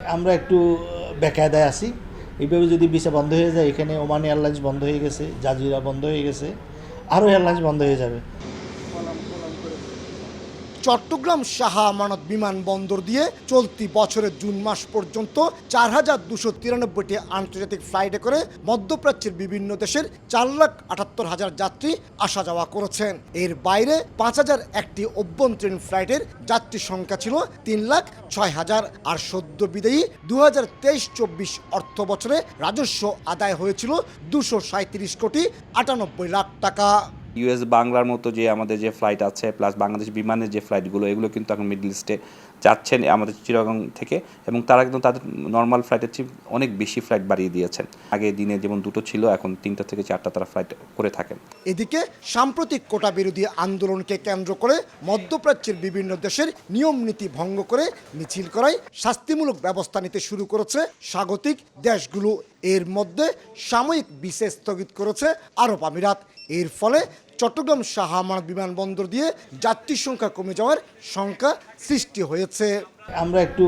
আমরা একটু বেকায়দায় আছি। এইভাবে যদি ভিসা বন্ধ হয়ে যায়, এখানে ওমান এয়ারলাইন্স বন্ধ হয়ে গেছে, জাজিরা বন্ধ হয়ে গেছে, আরও এয়ারলাইন্স বন্ধ হয়ে যাবে। চট্টগ্রাম শাহ আমানত বিমানবন্দর দিয়ে চলতি বছরের জুন মাস পর্যন্ত চার হাজার দুশো তিরানব্বইটি আন্তর্জাতিক ফ্লাইটে করে মধ্যপ্রাচ্যের বিভিন্ন দেশের চার লাখ আটাত্তর হাজার যাত্রী আসা যাওয়া করেছেন। এর বাইরে পাঁচ হাজার একটি অভ্যন্তরীণ ফ্লাইটের যাত্রী সংখ্যা ছিল তিন লাখ ছয় হাজার। আর সদ্য বিদায়ী দু হাজার তেইশ চব্বিশ অর্থ বছরে রাজস্ব আদায় হয়েছিল দুশো সাঁত্রিশ কোটি আটানব্বই লাখ টাকা। ইউএস বাংলার মতো যে আমাদের যে ফ্লাইট আছে প্লাস বাংলাদেশ বিমানের যে ফ্লাইটগুলো এগুলো কিন্তু এখন মিডল ইস্টে যাচ্ছেন আমাদের চিরাগং থেকে এবং তারা কিন্তু তাদের নর্মাল ফ্লাইটের চেয়ে অনেক বেশি ফ্লাইট বাড়িয়ে দিয়েছেন। আগে দিনে যেমন দুটো ছিল, এখন তিনটা থেকে চারটা তারা ফ্লাইট করে থাকেন। এদিকে সাম্প্রতিক কোটা বিরোধী আন্দোলনকে কেন্দ্র করে মধ্যপ্রাচ্যের বিভিন্ন দেশের নিয়ম নীতি ভঙ্গ করে মিছিল করায় শাস্তিমূলক ব্যবস্থা নিতে শুরু করেছে স্বাগতিক দেশগুলো। এর মধ্যে সাময়িক বিশেষ স্থগিত করেছে আরব আমিরাত। এর ফলে চট্টগ্রাম শাহ আমানত বিমানবন্দর দিয়ে যাত্রী সংখ্যা কমে যাওয়ার সংখ্যা সৃষ্টি হয়েছে। আমরা একটু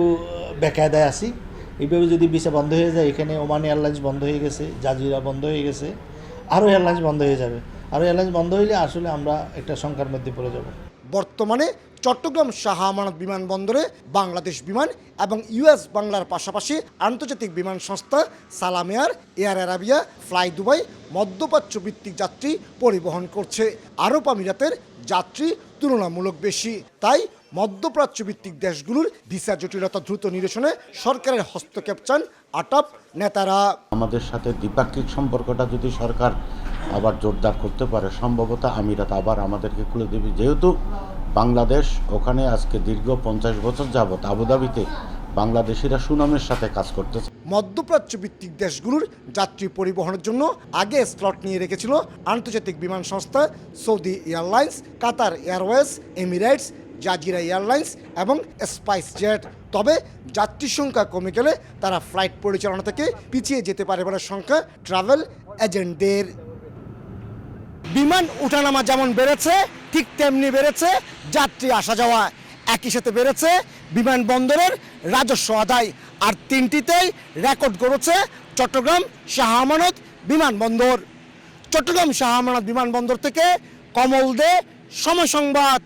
বেকায়দায় আছি। এইভাবে যদি ভিসা বন্ধ হয়ে যায় এখানে ওমান এয়ারলাইন্স বন্ধ হয়ে গেছে জাজিরা বন্ধ হয়ে গেছে আরও এয়ারলাইন্স বন্ধ হয়ে যাবে। আরও এয়ারলাইন্স বন্ধ হইলে আসলে আমরা একটা সংখ্যার মধ্যে পড়ে যাব। বর্তমানে চট্টগ্রাম শাহ আমানত বিমানবন্দরে বাংলাদেশ বিমান এবং ইউএস বাংলার পাশাপাশি আন্তর্জাতিক বিমান সংস্থা সালাম এয়ার অ্যারাবিয়া ফ্লাই দুবাই, মধ্যপ্রাচ্য ভিত্তিক যাত্রী পরিবহন করছে। আরব আমিরাতের যাত্রী তুলনামূলক বেশি। তাই মধ্যপ্রাচ্য ভিত্তিক দেশগুলোর ভিসা জটিলতা দ্রুত নিরসনে সরকারের হস্তক্ষেপ চান আটাপ নেতারা। আমাদের সাথে দ্বিপাক্ষিক সম্পর্কটা যদি সরকার আবার জোরদার করতে পারে, সম্ভবত আমিরাত আবার আমাদেরকে খুলে দেবে। যেহেতু বাংলাদেশ, ওখানে আজকে দীর্ঘ পঞ্চাশ বছর যাবৎ আবুধাবিতে বাংলাদেশিরা সুনামের সাথে কাজ করতেছে। মধ্যপ্রাচ্য ভিত্তিক দেশগুলোর যাত্রী পরিবহনের জন্য আগে স্লট নিয়ে রেখেছিল আন্তর্জাতিক বিমান সংস্থা Saudi airlines, Qatar airways, Emirates, Jazeera airlines এবং স্পাইস জেট তবে যাত্রী সংখ্যা কমে গেলে তারা ফ্লাইট পরিচালনা থেকে পিছিয়ে যেতে পারে বলে সংখ্যা ট্রাভেল এজেন্টদের। বিমান উঠানামা যেমন বেড়েছে ঠিক তেমনি বেড়েছে যাত্রী আসা যাওয়া। একই সাথে বেড়েছে বিমানবন্দরের রাজস্ব আদায়। আর তিনটিতেই রেকর্ড করেছে চট্টগ্রাম শাহ আমানত বিমানবন্দর। চট্টগ্রাম শাহ আমানত বিমানবন্দর থেকে কমল দে, সময় সংবাদ।